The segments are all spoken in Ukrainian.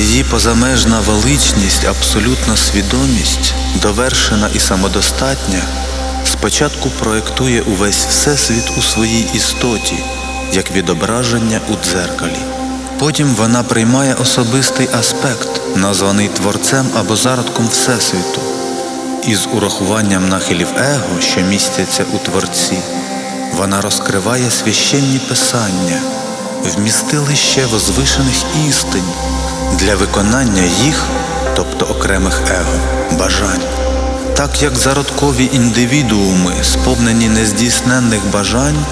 Її позамежна величність, абсолютна свідомість, довершена і самодостатня, спочатку проєктує увесь Всесвіт у своїй істоті, як відображення у дзеркалі. Потім вона приймає особистий аспект, названий творцем або зародком Всесвіту, із урахуванням нахилів его, що містяться у творці. Вона розкриває священні писання, вмістилище возвишених істин для виконання їх, тобто окремих его, бажань. Так як зародкові індивідууми, сповнені нездійсненних бажань,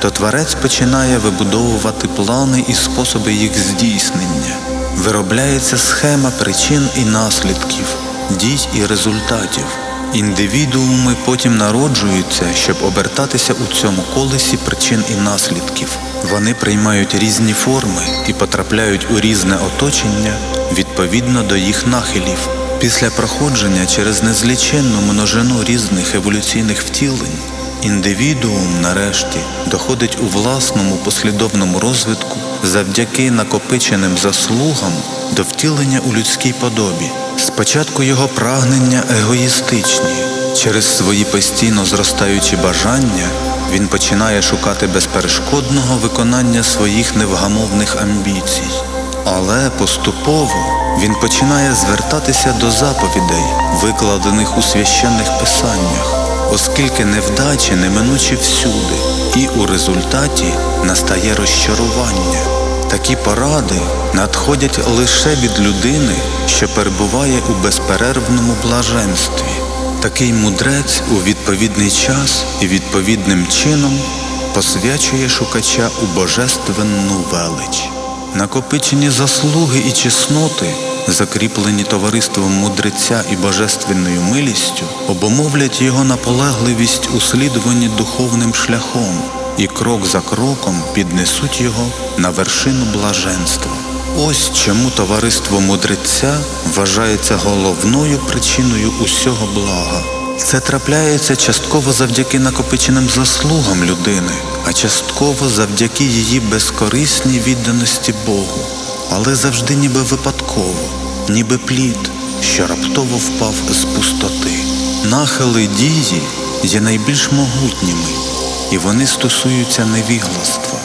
то творець починає вибудовувати плани і способи їх здійснення. Виробляється схема причин і наслідків, дій і результатів. Індивідууми потім народжуються, щоб обертатися у цьому колесі причин і наслідків. Вони приймають різні форми і потрапляють у різне оточення відповідно до їх нахилів. Після проходження через незліченну множину різних еволюційних втілень, індивідуум нарешті доходить у власному послідовному розвитку завдяки накопиченим заслугам до втілення у людській подобі. Спочатку його прагнення егоїстичні. Через свої постійно зростаючі бажання він починає шукати безперешкодного виконання своїх невгамовних амбіцій. Але поступово він починає звертатися до заповідей, викладених у священних писаннях, оскільки невдачі неминучі всюди, і у результаті настає розчарування. Такі поради надходять лише від людини, що перебуває у безперервному блаженстві. Такий мудрець у відповідний час і відповідним чином посвячує шукача у божественну велич. Накопичені заслуги і чесноти, закріплені товариством мудреця і божественною милістю, обумовлять його наполегливість у слідуванні духовним шляхом і крок за кроком піднесуть його на вершину блаженства. Ось чому товариство мудреця вважається головною причиною усього блага. Це трапляється частково завдяки накопиченим заслугам людини, а частково завдяки її безкорисній відданості Богу, але завжди ніби випадково, ніби плід, що раптово впав з пустоти. Нахили дії є найбільш могутніми, і вони стосуються невігластва.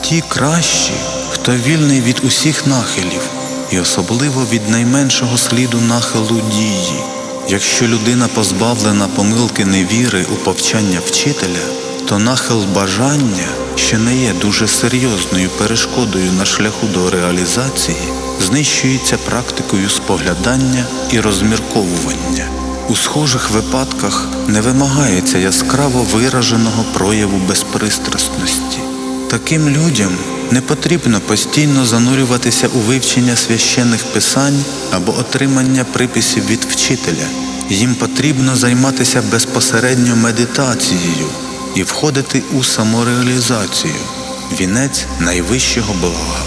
Ті кращі, хто вільний від усіх нахилів, і особливо від найменшого сліду нахилу дії. Якщо людина позбавлена помилки невіри у повчання вчителя, то нахил бажання, що не є дуже серйозною перешкодою на шляху до реалізації, знищується практикою споглядання і розмірковування. У схожих випадках не вимагається яскраво вираженого прояву безпристрасності. Таким людям не потрібно постійно занурюватися у вивчення священних писань або отримання приписів від вчителя. Їм потрібно займатися безпосередньо медитацією і входити у самореалізацію, вінець найвищого блага.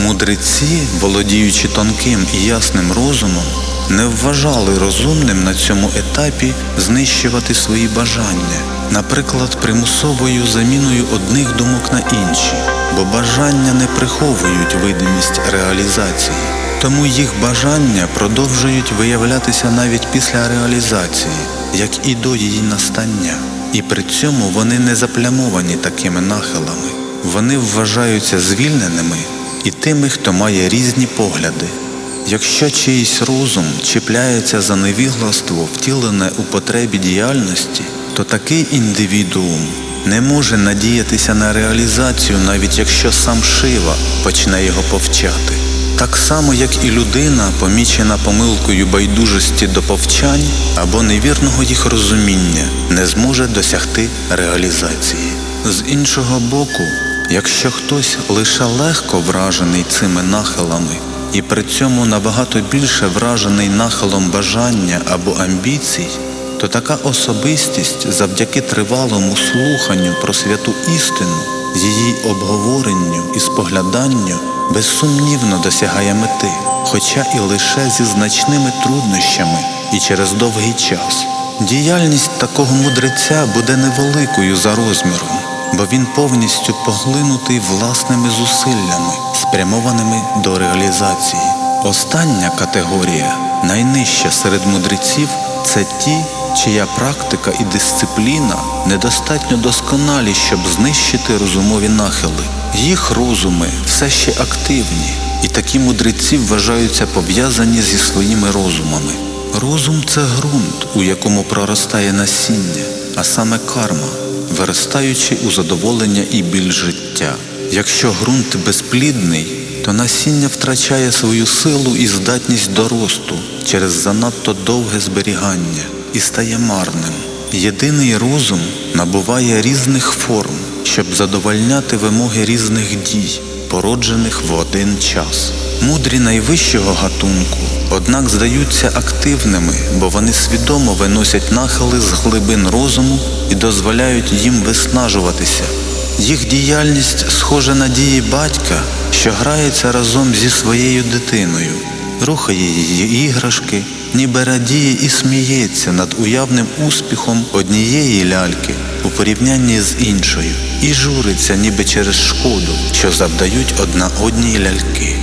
Мудреці, володіючи тонким і ясним розумом, не вважали розумним на цьому етапі знищувати свої бажання, наприклад, примусовою заміною одних думок на інші, бо бажання не приховують видимість реалізації, тому їх бажання продовжують виявлятися навіть після реалізації, як і до її настання, і при цьому вони не заплямовані такими нахилами, вони вважаються звільненими і тими, хто має різні погляди. Якщо чийсь розум чіпляється за невігластво, втілене у потребі діяльності, то такий індивідуум не може надіятися на реалізацію, навіть якщо сам Шива почне його повчати. Так само, як і людина, помічена помилкою байдужості до повчань або невірного їх розуміння, не зможе досягти реалізації. З іншого боку, якщо хтось лише легко вражений цими нахилами, і при цьому набагато більше вражений нахилом бажання або амбіцій, то така особистість завдяки тривалому слуханню про святу істину, її обговоренню і спогляданню безсумнівно досягає мети, хоча і лише зі значними труднощами і через довгий час. Діяльність такого мудреця буде невеликою за розміром, бо він повністю поглинутий власними зусиллями, спрямованими до реалізації. Остання категорія, найнижча серед мудреців, це ті, чия практика і дисципліна недостатньо досконалі, щоб знищити розумові нахили. Їх розуми все ще активні, і такі мудреці вважаються пов'язані зі своїми розумами. Розум це ґрунт, у якому проростає насіння, а саме карма, виростаючи у задоволення і біль життя. Якщо ґрунт безплідний, то насіння втрачає свою силу і здатність до росту через занадто довге зберігання і стає марним. Єдиний розум набуває різних форм, щоб задовольняти вимоги різних дій, породжених в один час. Мудрі найвищого гатунку, однак здаються активними, бо вони свідомо виносять нахили з глибин розуму і дозволяють їм виснажуватися. Їх діяльність схожа на дії батька, що грається разом зі своєю дитиною, рухає її іграшки, ніби радіє і сміється над уявним успіхом однієї ляльки у порівнянні з іншою, і журиться ніби через шкоду, що завдають одна одній ляльки.